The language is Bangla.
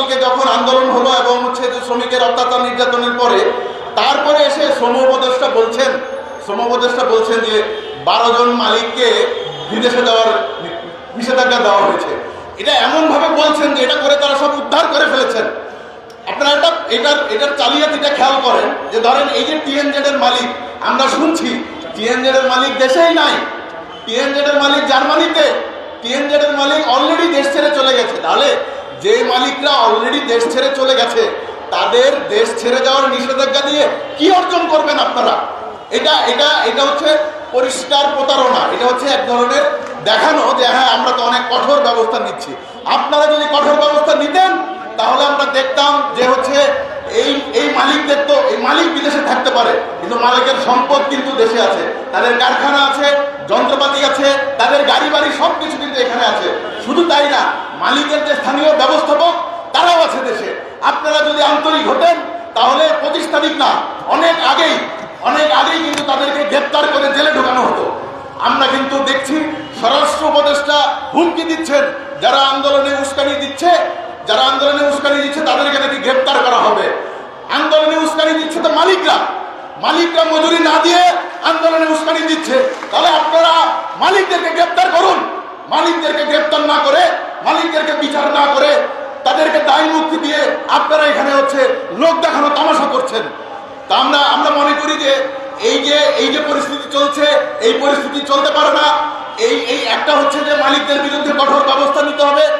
গতকালকে যখন আন্দোলন হলো এবং হচ্ছে যে শ্রমিকের অত্যাচার নির্যাতনের পরে, তারপরে এসে শ্রম উপদেষ্টা বলছেন, শ্রম উপদেষ্টা বলছেন যে বারো জন মালিককে বিদেশে যাওয়ার নিষেধাজ্ঞা দেওয়া হয়েছে। এটা এমনভাবে বলছেন যে এটা করে তারা সব উদ্ধার করে ফেলেছেন। আপনারা এটা এটার এটার চালিয়াতিটা খেয়াল করেন যে ধরেন এই যে টিএনজেড এর মালিক, আমরা শুনছি টিএনজেড এর মালিক দেশেই নাই। টিএনজেড এর মালিক জার্মানিতে টিএনজেড এর মালিক অলরেডি দেশ ছেড়ে চলে গেছে। তাহলে যে মালিকরা অলরেডি দেশ ছেড়ে চলে গেছে, তাদের দেশ ছেড়ে যাওয়ার নিষেধাজ্ঞা দিয়ে কি অর্জন করবেন আপনারা? এটা এটা এটা হচ্ছে পরিষ্কার প্রতারণা। এটা হচ্ছে এক ধরনের দেখানো যে হ্যাঁ আমরা তো অনেক কঠোর ব্যবস্থা নিচ্ছি। আপনারা যদি কঠোর ব্যবস্থা নিতেন, তাহলে আমরা দেখতাম যে হচ্ছে এই এই মালিকদের তো, এই মালিক বিদেশে থাকতে পারে, কিন্তু মালিকের সম্পদ কিন্তু দেশে আছে। তাদের কারখানা আছে, যন্ত্রপাতি আছে, তাদের গাড়ি বাড়ি সব কিছু কিন্তু এখানে আছে। শুধু তাই না, মালিকের যে স্থানীয় ব্যবস্থাপক, তারাও আছে দেশে। আপনারা যদি আন্তরিক হতেন, তাহলে পঁচিশ তারিখ না, অনেক আগেই অনেক আগেই কিন্তু তাদেরকে গ্রেপ্তার করে জেলে ঢোকানো হতো। আমরা কিন্তু দেখছি স্বরাষ্ট্র উপদেষ্টা হুমকি দিচ্ছেন, যারা আন্দোলনে উস্কানি দিচ্ছে, যারা আন্দোলনে উস্কানি দিচ্ছে, তাদেরকে নাকি গ্রেপ্তার করা হবে। আন্দোলনে উস্কানি দিচ্ছে তো মালিকরা। মালিকরা মজুরি না দিয়ে আন্দোলনে উস্কানি দিচ্ছে। তাহলে আপনারা মালিকদেরকে গ্রেপ্তার করুন। মালিকদেরকে গ্রেপ্তার না করে, মালিকদেরকে বিচার না করে, তাদেরকে দায় মুক্তি দিয়ে আপনারা এখানে হচ্ছে লোক দেখানো তামাশা করছেন। তা আমরা আমরা মনে করি যে এই যে এই যে পরিস্থিতি চলছে, এই পরিস্থিতি চলতে পারে না। এই এই একটা হচ্ছে যে মালিকদের বিরুদ্ধে কঠোর ব্যবস্থা নিতে হবে।